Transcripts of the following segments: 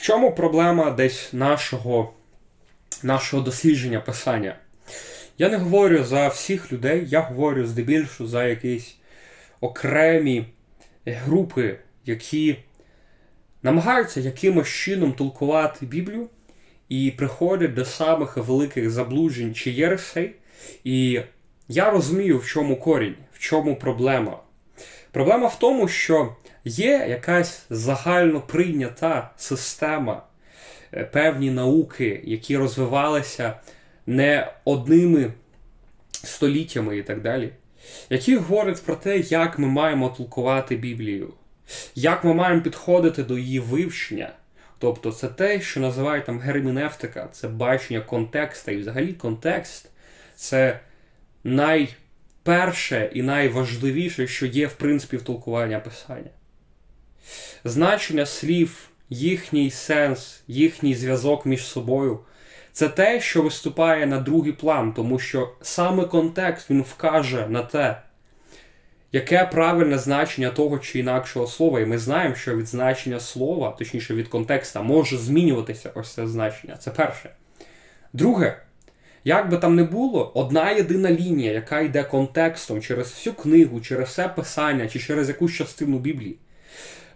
В чому проблема десь нашого, нашого дослідження писання? Я не говорю за всіх людей, я говорю здебільшого за якісь окремі групи, які намагаються якимось чином толкувати Біблію і приходять до самих великих заблуджень чи єресей. І я розумію, в чому корінь, в чому проблема. Проблема в тому, що є якась загально прийнята система, е, певні науки, які розвивалися не одними століттями і так далі, які говорять про те, як ми маємо толкувати Біблію, як ми маємо підходити до її вивчення. Тобто це те, що називають там герменевтика, це бачення контекста. І взагалі контекст це найперше і найважливіше, що є в принципі в толкуванні писання. Значення слів, їхній сенс, їхній зв'язок між собою це те, що виступає на другий план, тому що саме контекст він вкаже на те, яке правильне значення того чи інакшого слова. І ми знаємо, що від значення слова, точніше від контекста, може змінюватися ось це значення. Це перше. Друге, як би там не було, одна єдина лінія, яка йде контекстом через всю книгу, через все писання чи через якусь частину Біблії,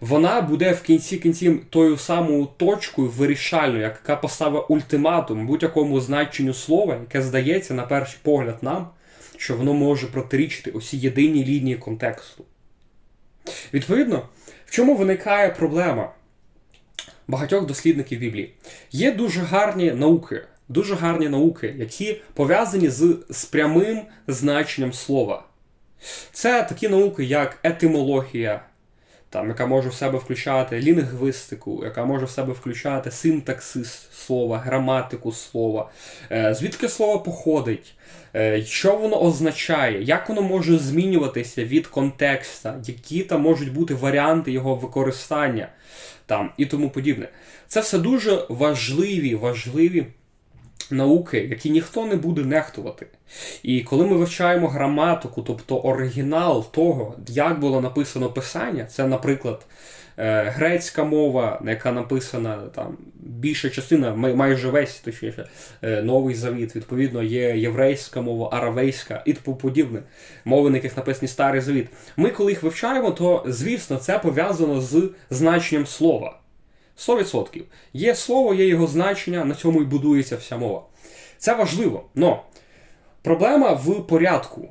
вона буде в кінці кінців тою самою точкою вирішальною, яка поставить ультиматум будь-якому значенню слова, яке здається на перший погляд нам, що воно може протирічити усі єдиній лінії контексту. Відповідно, в чому виникає проблема багатьох дослідників Біблії? Є дуже гарні науки, дуже гарні науки, які пов'язані з, з прямим значенням слова. Це такі науки, як етимологія там, яка може в себе включати лінгвістику, яка може в себе включати синтаксис слова, граматику слова, е, звідки слово походить, е, що воно означає, як воно може змінюватися від контекста, які там можуть бути варіанти його використання? Там, і тому подібне. Це все дуже важливі, важливі науки, які ніхто не буде нехтувати. І коли ми вивчаємо граматику, тобто оригінал того, як було написано писання, це, наприклад, е, грецька мова, яка написана там більша частина, майже весь точніше, е, новий завіт, відповідно, є єврейська мова, аравейська і тому подібне, мови, на яких написані старий завіт. Ми, коли їх вивчаємо, то звісно це пов'язано з значенням слова. 100%. Є слово, є його значення, на цьому і будується вся мова. Це важливо. Но проблема в порядку.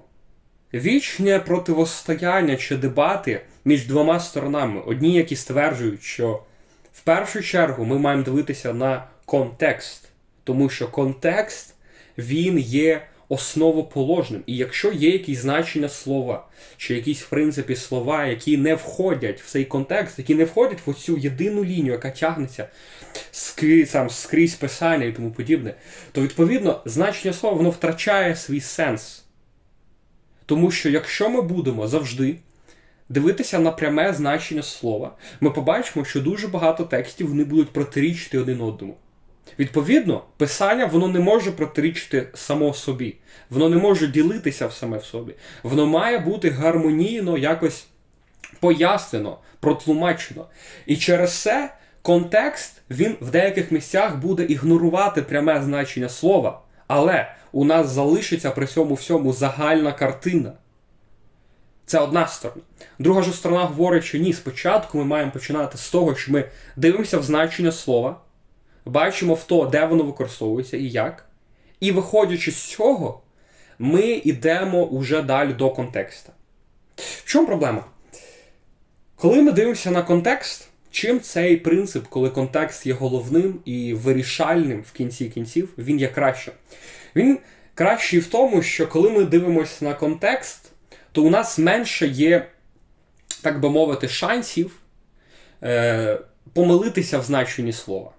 Вічне противостояння чи дебати між двома сторонами. Одні, які стверджують, що в першу чергу ми маємо дивитися на контекст, тому що контекст він є основоположним. І якщо є якісь значення слова, чи якісь, в принципі, слова, які не входять в цей контекст, які не входять в оцю єдину лінію, яка тягнеться скрізь, сам, скрізь писання і тому подібне, то відповідно значення слова воно втрачає свій сенс. Тому що якщо ми будемо завжди дивитися на пряме значення слова, ми побачимо, що дуже багато текстів вони будуть протирічити один одному. Відповідно, писання воно не може протирічити само собі, воно не може ділитися в саме в собі. Воно має бути гармонійно якось пояснено, протлумачено. І через це контекст він в деяких місцях буде ігнорувати пряме значення слова, але у нас залишиться при цьому всьому загальна картина. Це одна сторона. Друга ж сторона говорить, що ні, спочатку ми маємо починати з того, що ми дивимося в значення слова бачимо в то, де воно використовується і як. І виходячи з цього, ми йдемо вже далі до контекста. В чому проблема? Коли ми дивимося на контекст, чим цей принцип, коли контекст є головним і вирішальним в кінці кінців, він є краще. Він кращий в тому, що коли ми дивимося на контекст, то у нас менше є, так би мовити, шансів е, помилитися в значенні слова.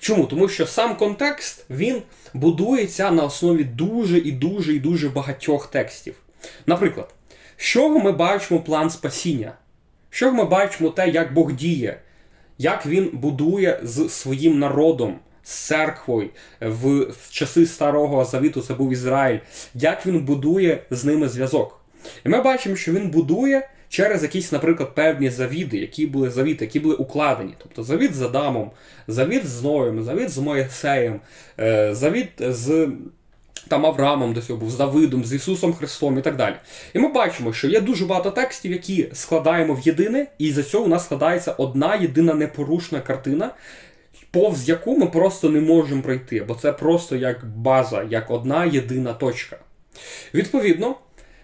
Чому? Тому що сам контекст він будується на основі дуже і дуже і дуже багатьох текстів. Наприклад, з чого ми бачимо план спасіння? Чого ми бачимо те, як Бог діє, як він будує з своїм народом, з церквою в часи Старого Завіту, це був Ізраїль, як він будує з ними зв'язок. І ми бачимо, що він будує через якісь, наприклад, певні завіди, які були завіти, які були укладені. Тобто завіт з Адамом, завіт з Ноєм, завіт з Моїсеєм, е, завіт з там Авраамом до цього був, з Давидом, з Ісусом Христом і так далі. І ми бачимо, що є дуже багато текстів, які складаємо в єдине, і за цього у нас складається одна єдина непорушна картина, повз яку ми просто не можемо пройти, бо це просто як база, як одна єдина точка. Відповідно,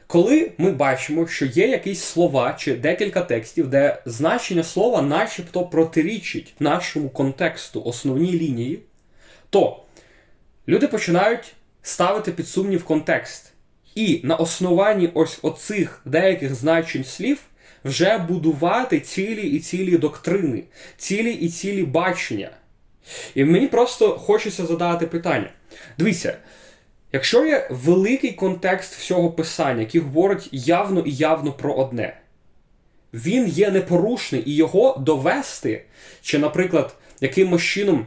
коли ми бачимо, що є якісь слова чи декілька текстів, де значення слова начебто протирічить нашому контексту основній лінії, то люди починають ставити під сумнів контекст. І на основанні ось оцих деяких значень слів вже будувати цілі і цілі доктрини, цілі і цілі бачення. І мені просто хочеться задати питання. Дивіться, якщо є великий контекст всього писання, який говорить явно і явно про одне, він є непорушний і його довести, чи, наприклад, якимось чином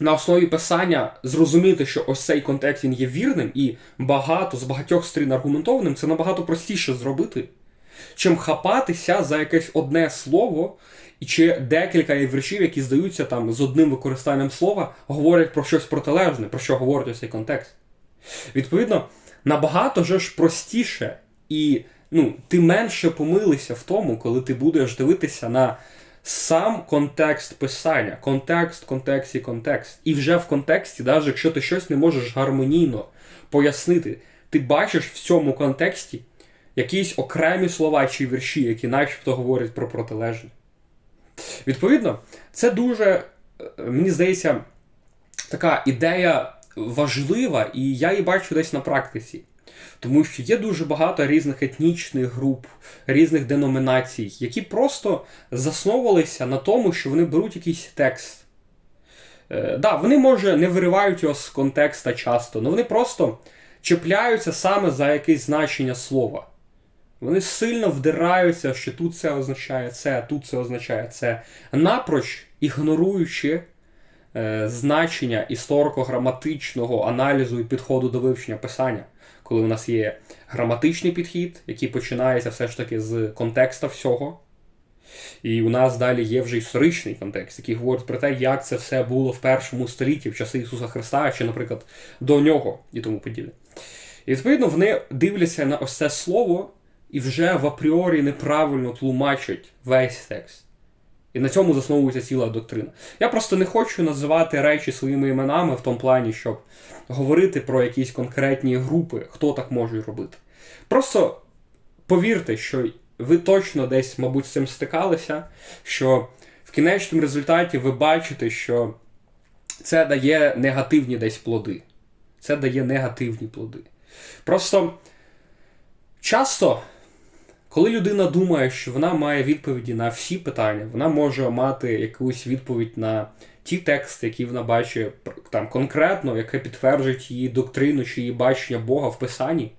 на основі писання зрозуміти, що ось цей контекст він є вірним і багато з багатьох сторін аргументованим, це набагато простіше зробити, чим хапатися за якесь одне слово, і чи декілька віршів, які здаються там з одним використанням слова, говорять про щось протилежне, про що говорить ось цей контекст. Відповідно, набагато ж простіше, і ну, ти менше помилися в тому, коли ти будеш дивитися на сам контекст писання, контекст, контекст і контекст. І вже в контексті, навіть якщо ти щось не можеш гармонійно пояснити, ти бачиш в цьому контексті якісь окремі слова чи вірші, які начебто говорять про протилежне. Відповідно, це дуже, е, мені здається, така ідея важлива, і я її бачу десь на практиці. Тому що є дуже багато різних етнічних груп, різних деномінацій, які просто засновувалися на тому, що вони беруть якийсь текст. Е, да, Вони, може, не виривають його з контекста часто, але вони просто чіпляються саме за якесь значення слова. Вони сильно вдираються, що тут це означає це, тут це означає це, напроч ігноруючи значення історико-граматичного аналізу і підходу до вивчення писання коли у нас є граматичний підхід, який починається все ж таки з контекста всього. І у нас далі є вже історичний контекст, який говорить про те, як це все було в першому столітті, в часи Ісуса Христа, чи, наприклад, до нього і тому подібне. І відповідно вони дивляться на ось це слово і вже в апріорі неправильно тлумачать весь текст. І на цьому засновується ціла доктрина. Я просто не хочу називати речі своїми іменами в тому плані, щоб говорити про якісь конкретні групи, хто так може робити. Просто повірте, що ви точно десь, мабуть, з цим стикалися, що в кінечному результаті ви бачите, що це дає негативні десь плоди. Це дає негативні плоди. Просто часто. Коли людина думає, що вона має відповіді на всі питання, вона може мати якусь відповідь на ті тексти, які вона бачить там конкретно, яке підтверджують її доктрину чи її бачення Бога в Писанні.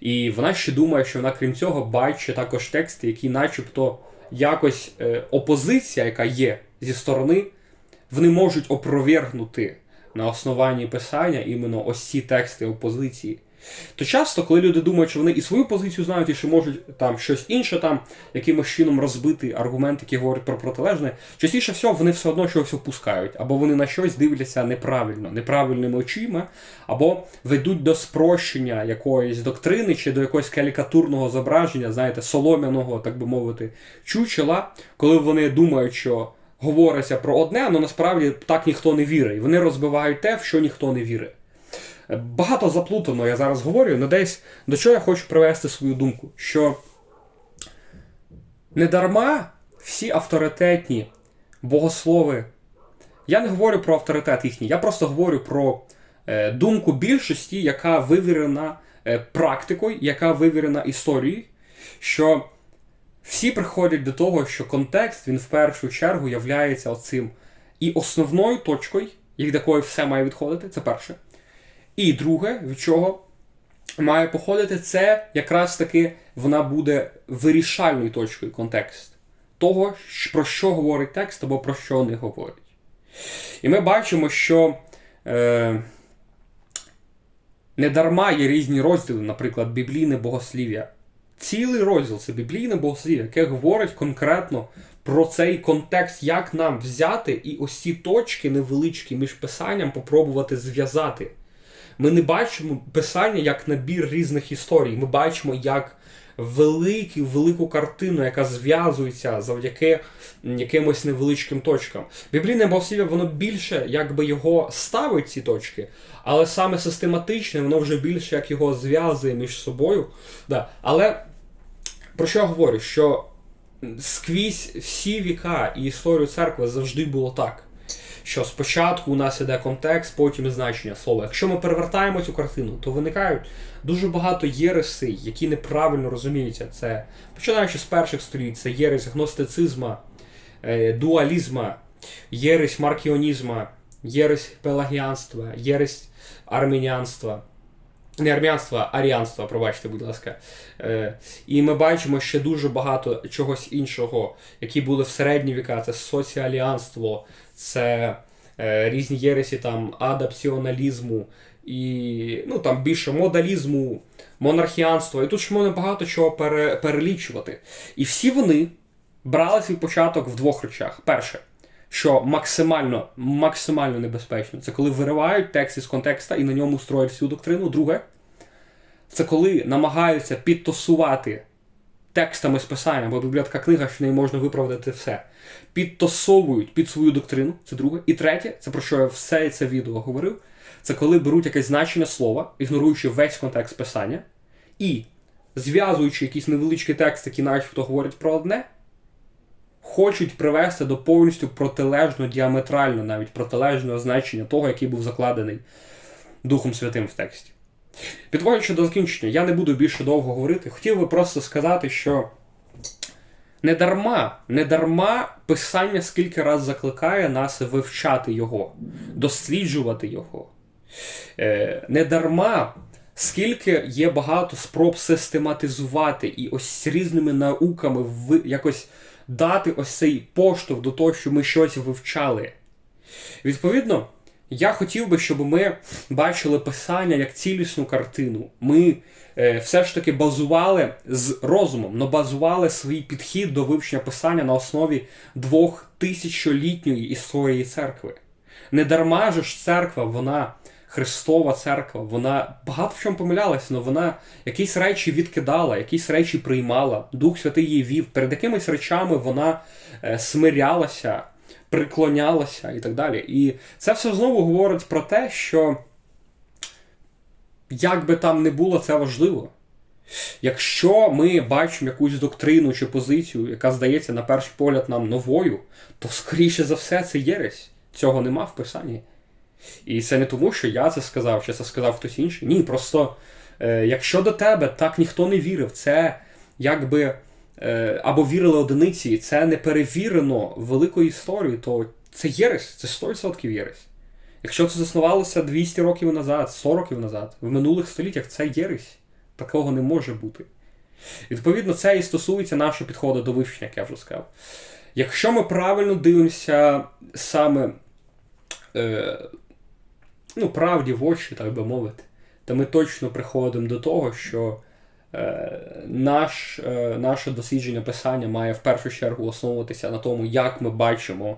І вона ще думає, що вона, крім цього, бачить також тексти, які, начебто, якось е, опозиція, яка є зі сторони, вони можуть опровергнути на основанні писання іменно ось ці тексти опозиції. То часто, коли люди думають, що вони і свою позицію знають, і що можуть там щось інше там якимось чином розбити аргумент, який говорить про протилежне, частіше всього вони все одно щось опускають, або вони на щось дивляться неправильно, неправильними очима, або ведуть до спрощення якоїсь доктрини чи до якогось карикатурного зображення, знаєте, солом'яного, так би мовити, чучела, коли вони думають, що говориться про одне, але насправді так ніхто не вірить. Вони розбивають те, в що ніхто не вірить. Багато заплутано, я зараз говорю, але десь до чого я хочу привести свою думку, що недарма всі авторитетні богослови. Я не говорю про авторитет їхній, я просто говорю про е, думку більшості, яка вивірена е, практикою, яка вивірена історією, що всі приходять до того, що контекст він в першу чергу являється оцим і основною точкою, від якої все має відходити, це перше. І друге, від чого має походити, це якраз таки вона буде вирішальною точкою контекст того, про що говорить текст або про що не говорить. І ми бачимо, що е, недарма є різні розділи, наприклад, біблійне богослів'я. цілий розділ це біблійне богослів'я, яке говорить конкретно про цей контекст, як нам взяти і ось точки невеличкі між писанням попробувати зв'язати. Ми не бачимо писання як набір різних історій. Ми бачимо як велику, велику картину, яка зв'язується завдяки якимось невеличким точкам. Біблійне богослів'я, воно більше якби його ставить ці точки, але саме систематичне, воно вже більше як його зв'язує між собою. Да. Але про що я говорю? Що скрізь всі віка і історію церкви завжди було так. Що спочатку у нас іде контекст, потім значення слова. Якщо ми перевертаємо цю картину, то виникають дуже багато єресей, які неправильно розуміються. Це починаючи з перших століть, це єресь гностицизма, е, дуалізма, єресь маркіонізма, єресь пелагіанства, єресь армініанства. Не армянства, а аріанства, пробачте, будь ласка. Е, І ми бачимо ще дуже багато чогось іншого, які були в середні віка. Це соціаліанство, це е, різні єресі там адапціоналізму і ну, там більше модалізму, монархіанства. І тут ще можна багато чого пере, перелічувати. І всі вони брали свій початок в двох речах. Перше, що максимально максимально небезпечно, це коли виривають текст із контекста і на ньому строять всю доктрину. Друге, це коли намагаються підтасувати текстами з писання, бо Біблія така книга, що в неї можна виправдати все. Підтасовують під свою доктрину, це друге. І третє, це про що я все це відео говорив, це коли беруть якесь значення слова, ігноруючи весь контекст писання, і зв'язуючи якийсь невеличкий текст, який начебто говорить про одне, хочуть привести до повністю протилежного, діаметрально навіть протилежного значення того, який був закладений Духом Святим в тексті. Підводячи до закінчення, я не буду більше довго говорити. Хотів би просто сказати, що не дарма, не дарма писання скільки раз закликає нас вивчати його, досліджувати його. Е, Не дарма, скільки є багато спроб систематизувати і ось різними науками в, якось дати ось цей поштовх до того, що ми щось вивчали. Відповідно, я хотів би, щоб ми бачили писання як цілісну картину. Ми е, все ж таки базували з розумом, но базували свій підхід до вивчення писання на основі двох тисячолітньої історії церкви. Не дарма ж церква, вона. Христова церква, вона багато в чому помилялася, але вона якісь речі відкидала, якісь речі приймала. Дух Святий її вів. Перед якимись речами вона е, смирялася, приклонялася і так далі. І це все знову говорить про те, що як би там не було, це важливо. Якщо ми бачимо якусь доктрину чи позицію, яка здається на перший погляд нам новою, то скоріше за все це єресь. Цього нема в писанні. І це не тому, що я це сказав, чи це сказав хтось інший. Ні, просто е, якщо до тебе так ніхто не вірив, це якби або вірили одиниці, і це не перевірено великою історією, то це єресь, це 100% єресь. Якщо це заснувалося 200 років назад, 100 років назад, в минулих століттях це єресь. Такого не може бути. Відповідно, це і стосується нашого підходу до вивчення, як я вже сказав. Якщо ми правильно дивимося саме е, ну, правді в очі, так би мовити, то ми точно приходимо до того, що е, наш, е, наше дослідження писання має в першу чергу основуватися на тому, як ми бачимо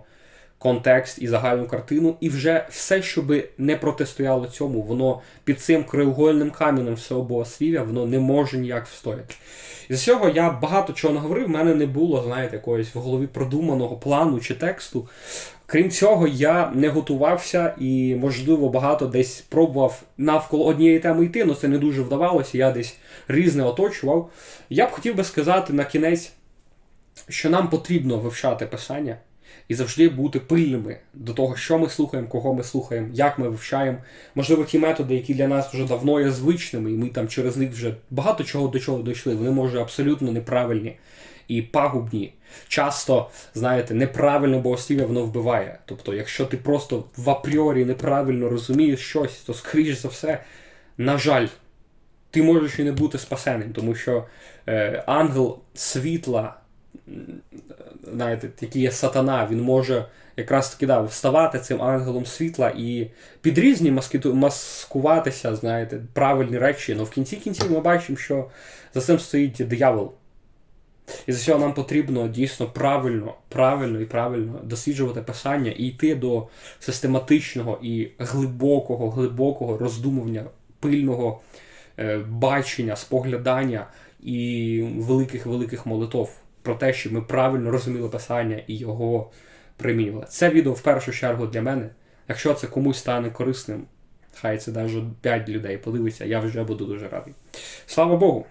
контекст і загальну картину, і вже все, що би не протистояло цьому, воно під цим краєугольним каменем всього богослів'я, воно не може ніяк встояти. І з цього я багато чого наговорив, в мене не було, знаєте, якогось в голові продуманого плану чи тексту. Крім цього, я не готувався і, можливо, багато десь пробував навколо однієї теми йти, але це не дуже вдавалося, я десь різне оточував. Я б хотів би сказати на кінець, що нам потрібно вивчати писання і завжди бути пильними до того, що ми слухаємо, кого ми слухаємо, як ми вивчаємо. Можливо, ті методи, які для нас вже давно є звичними, і ми там через них вже багато чого до чого дійшли, вони може абсолютно неправильні і пагубні. Часто, знаєте, неправильне богослів'я воно вбиває. Тобто, якщо ти просто в апріорі неправильно розумієш щось, то, скоріш за все, на жаль, ти можеш і не бути спасеним, тому що е, ангел світла знаєте, який є сатана, він може якраз таки да, вставати цим ангелом світла і під різні маскиту- маскуватися, знаєте, правильні речі. Але в кінці кінців ми бачимо, що за цим стоїть диявол. І за цього нам потрібно дійсно правильно, правильно і правильно досліджувати писання і йти до систематичного і глибокого, глибокого роздумування, пильного е, бачення, споглядання і великих-великих молитов про те, що ми правильно розуміли писання і його примінювали. Це відео в першу чергу для мене. Якщо це комусь стане корисним, хай це навіть 5 людей подивиться, я вже буду дуже радий. Слава Богу!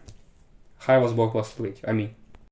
Хай вас Бог благословить. Амінь.